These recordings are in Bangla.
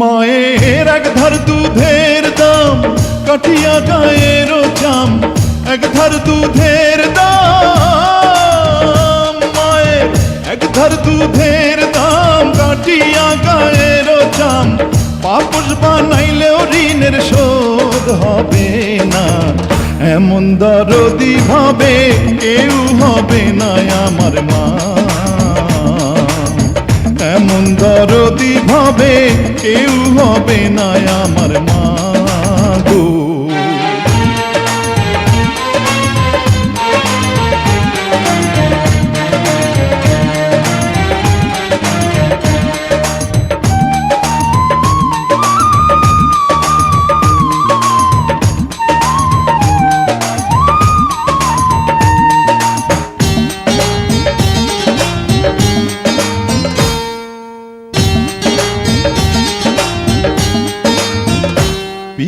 মায়ের এক ধার দুধের দাম কাঠিয়া গায়ের চাম এক ধার দুধের দাম, মায়ের এক ধার দুধের দাম কাঠিয়া গায়ের চাম পাপস বানাইলেও ঋণের শোধ হবে না, এমন দরদি ভাবে কেউ হবে না আমার মা। এমন দরদি ভাবে কেউ হবে না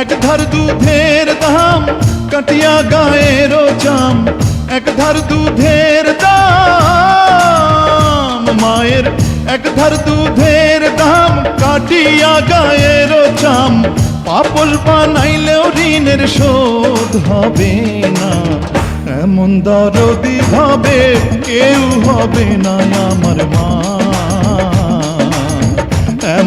এক ধার দুধের দাম, কাটিয়া গায়ের চাম এক ধার দুধের দাম, মায়ের এক ধার দুধের দাম, কাটিয়া গায়ের চাম পাপল বানাইলেও ঋণের শোধ হবে না। এমন দরদি ভাবে কেউ হবে না আমার মা।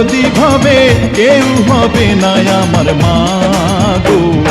দরদি ভাবে কেউ হবে না আমার মা গো।